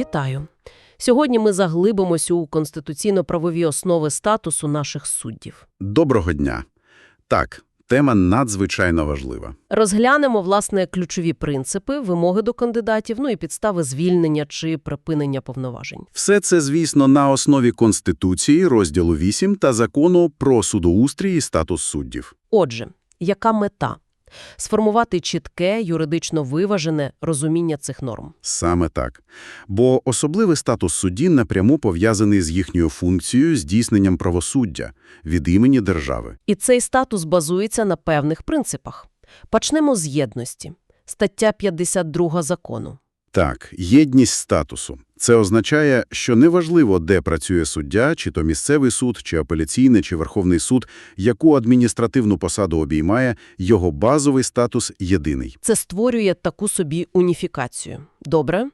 Вітаю! Сьогодні ми заглибимось у конституційно-правові основи статусу наших суддів. Доброго дня. Так, тема надзвичайно важлива. Розглянемо, власне, ключові принципи, вимоги до кандидатів, ну і підстави звільнення чи припинення повноважень. Все це, звісно, на основі Конституції, розділу 8 та закону про судоустрій і статус суддів. Отже, яка мета? Сформувати чітке, юридично виважене розуміння цих норм. Саме так. Бо особливий статус судді напряму пов'язаний з їхньою функцією здійсненням правосуддя від імені держави. І цей статус базується на певних принципах. Почнемо з єдності. Стаття 52 закону. Так, єдність статусу. Це означає, що неважливо, де працює суддя, чи то місцевий суд, чи апеляційний, чи Верховний суд, яку адміністративну посаду обіймає, його базовий статус єдиний. Це створює таку собі уніфікацію. Добре?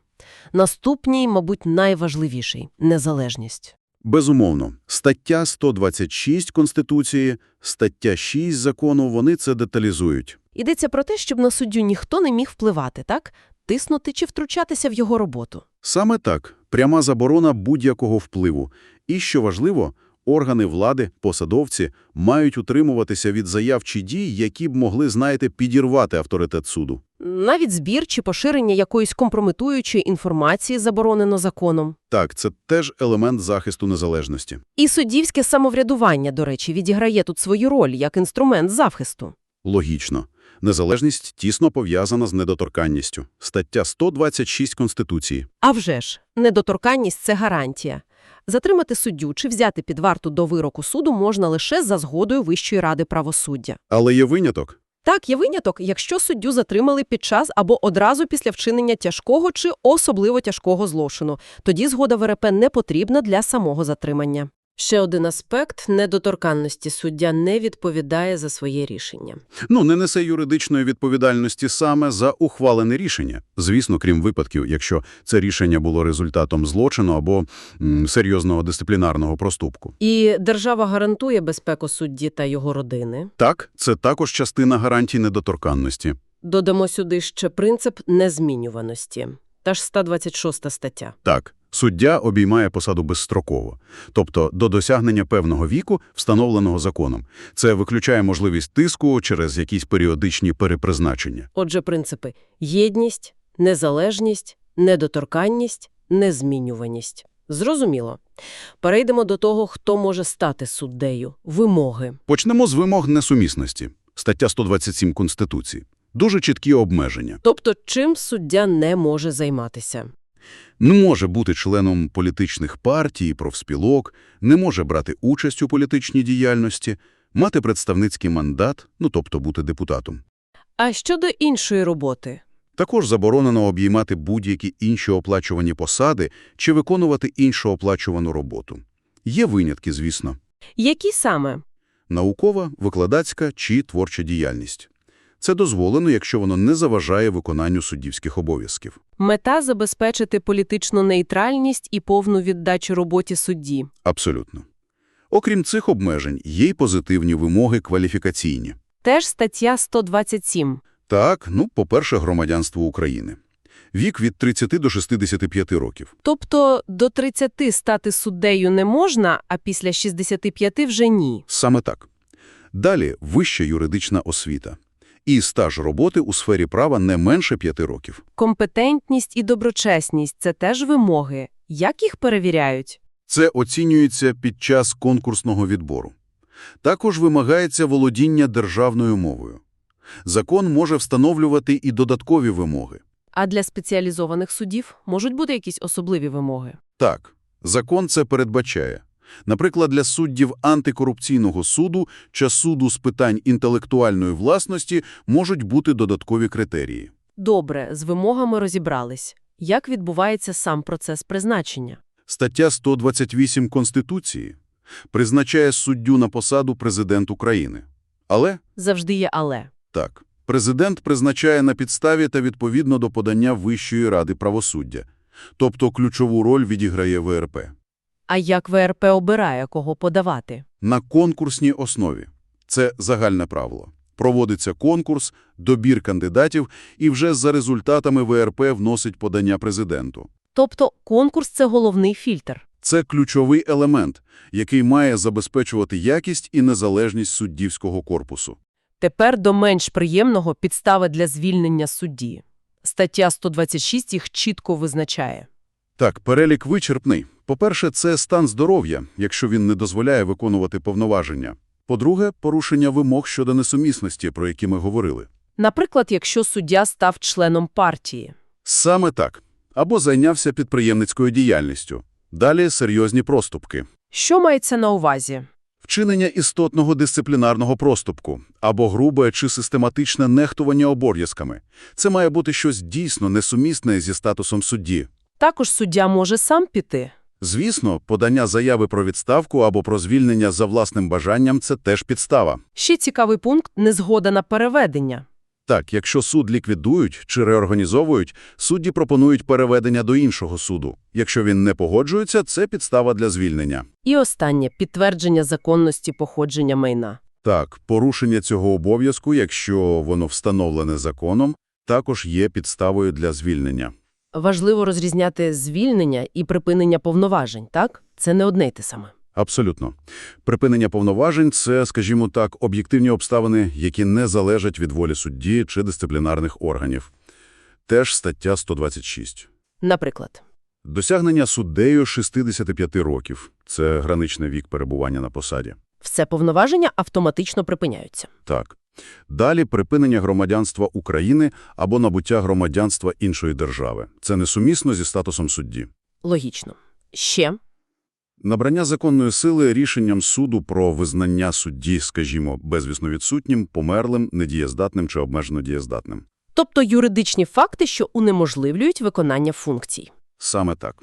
Наступній, мабуть, найважливіший – незалежність. Безумовно, стаття 126 Конституції, стаття 6 закону, вони це деталізують. Йдеться про те, щоб на суддю ніхто не міг впливати, так? Тиснути чи втручатися в його роботу. Саме так, пряма заборона будь-якого впливу. І, що важливо, органи влади, посадовці мають утримуватися від заяв чи дій, які б могли, знаєте, підірвати авторитет суду. Навіть збір чи поширення якоїсь компрометуючої інформації заборонено законом. Так, це теж елемент захисту незалежності. І суддівське самоврядування, до речі, відіграє тут свою роль як інструмент захисту. Логічно. Незалежність тісно пов'язана з недоторканністю. Стаття 126 Конституції. А вже ж, недоторканність – це гарантія. Затримати суддю чи взяти під варту до вироку суду можна лише за згодою Вищої ради правосуддя. Але є виняток. Так, є виняток, якщо суддю затримали під час або одразу після вчинення тяжкого чи особливо тяжкого злочину. Тоді згода ВРП не потрібна для самого затримання. Ще один аспект – недоторканності. Суддя не відповідає за своє рішення. Ну, не несе юридичної відповідальності саме за ухвалене рішення. Звісно, крім випадків, якщо це рішення було результатом злочину або м, серйозного дисциплінарного проступку. І держава гарантує безпеку судді та його родини. Так, це також частина гарантій недоторканності. Додамо сюди ще принцип незмінюваності. Та ж 126 стаття. Так, суддя обіймає посаду безстроково, тобто до досягнення певного віку, встановленого законом. Це виключає можливість тиску через якісь періодичні перепризначення. Отже, принципи – єдність, незалежність, недоторканність, незмінюваність. Зрозуміло. Перейдемо до того, хто може стати суддею. Вимоги. Почнемо з вимог несумісності. Стаття 127 Конституції. Дуже чіткі обмеження. Тобто, чим суддя не може займатися. Не може бути членом політичних партій, профспілок, не може брати участь у політичній діяльності, мати представницький мандат, ну тобто бути депутатом. А щодо іншої роботи? Також заборонено обіймати будь-які інші оплачувані посади чи виконувати іншу оплачувану роботу. Є винятки, звісно. Які саме? Наукова, викладацька чи творча діяльність. Це дозволено, якщо воно не заважає виконанню суддівських обов'язків. Мета – забезпечити політичну нейтральність і повну віддачу роботі судді. Абсолютно. Окрім цих обмежень, є й позитивні вимоги кваліфікаційні. Теж стаття 127. Так, ну, по-перше, громадянство України. Вік від 30 до 65 років. Тобто до 30 стати суддею не можна, а після 65 вже ні. Саме так. Далі – вища юридична освіта. І стаж роботи у сфері права не менше 5 років. Компетентність і доброчесність – це теж вимоги. Як їх перевіряють? Це оцінюється під час конкурсного відбору. Також вимагається володіння державною мовою. Закон може встановлювати і додаткові вимоги. А для спеціалізованих судів можуть бути якісь особливі вимоги? Так, закон це передбачає. Наприклад, для суддів антикорупційного суду чи суду з питань інтелектуальної власності можуть бути додаткові критерії. Добре, з вимогами розібрались. Як відбувається сам процес призначення? Стаття 128 Конституції призначає суддю на посаду президент України. Але, Завжди є «але». так, президент призначає на підставі та відповідно до подання Вищої ради правосуддя. Тобто ключову роль відіграє ВРП. А як ВРП обирає, кого подавати? На конкурсній основі. Це загальне правило. Проводиться конкурс, добір кандидатів і вже за результатами ВРП вносить подання президенту. Тобто конкурс – це головний фільтр. Це ключовий елемент, який має забезпечувати якість і незалежність суддівського корпусу. Тепер до менш приємного підстави для звільнення судді. Стаття 126 їх чітко визначає. Так, перелік вичерпний. По-перше, це стан здоров'я, якщо він не дозволяє виконувати повноваження. По-друге, порушення вимог щодо несумісності, про які ми говорили. Наприклад, якщо суддя став членом партії. Саме так. Або зайнявся підприємницькою діяльністю. Далі серйозні проступки. Що мається на увазі? Вчинення істотного дисциплінарного проступку або грубе чи систематичне нехтування обов'язками. Це має бути щось дійсно несумісне зі статусом судді. Також суддя може сам піти. Звісно, подання заяви про відставку або про звільнення за власним бажанням – це теж підстава. Ще цікавий пункт – незгода на переведення. Так, якщо суд ліквідують чи реорганізовують, судді пропонують переведення до іншого суду. Якщо він не погоджується, це підстава для звільнення. І останнє – підтвердження законності походження майна. Так, порушення цього обов'язку, якщо воно встановлене законом, також є підставою для звільнення. Важливо розрізняти звільнення і припинення повноважень, так? Це не одне й те саме. Абсолютно. Припинення повноважень – це, скажімо так, об'єктивні обставини, які не залежать від волі судді чи дисциплінарних органів. Теж стаття 126. Наприклад, Досягнення суддею 65 років – це граничний вік перебування на посаді. все повноваження автоматично припиняються. Так. Далі припинення громадянства України або набуття громадянства іншої держави. Це несумісно зі статусом судді. Логічно. Ще Набрання законної сили рішенням суду про визнання судді, скажімо, безвісно відсутнім, померлим, недієздатним чи обмежено дієздатним. Тобто юридичні факти, що унеможливлюють виконання функцій. Саме так.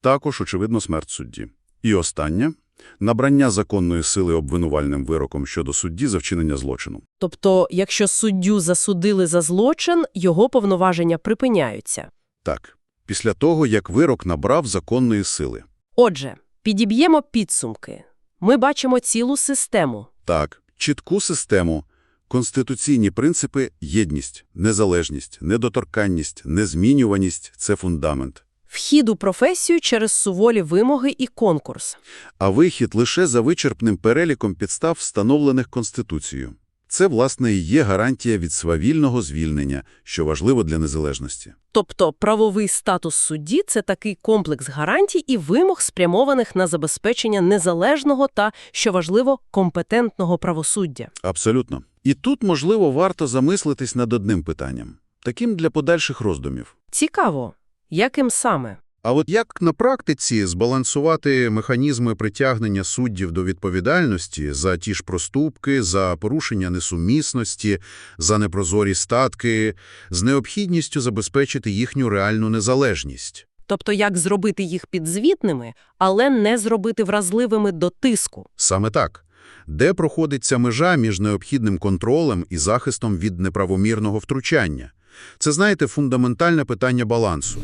Також, очевидно, смерть судді. І останнє – набрання законної сили обвинувальним вироком щодо судді за вчинення злочину. Тобто, якщо суддю засудили за злочин, його повноваження припиняються. Так, після того, як вирок набрав законної сили. Отже, підіб'ємо підсумки. Ми бачимо цілу систему. Так, чітку систему, конституційні принципи – єдність, незалежність, недоторканність, незмінюваність – це фундамент. Вхід у професію через суволі вимоги і конкурс. А вихід лише за вичерпним переліком підстав, встановлених Конституцією. Це, власне, і є гарантія від свавільного звільнення, що важливо для незалежності. Тобто правовий статус судді – це такий комплекс гарантій і вимог, спрямованих на забезпечення незалежного та, що важливо, компетентного правосуддя. Абсолютно. І тут, можливо, варто замислитись над одним питанням, таким для подальших роздумів. Цікаво. Яким саме? А от як на практиці збалансувати механізми притягнення суддів до відповідальності за ті ж проступки, за порушення несумісності, за непрозорі статки, з необхідністю забезпечити їхню реальну незалежність? Тобто як зробити їх підзвітними, але не зробити вразливими до тиску. Саме так. Де проходить ця межа між необхідним контролем і захистом від неправомірного втручання? Це, знаєте, фундаментальне питання балансу.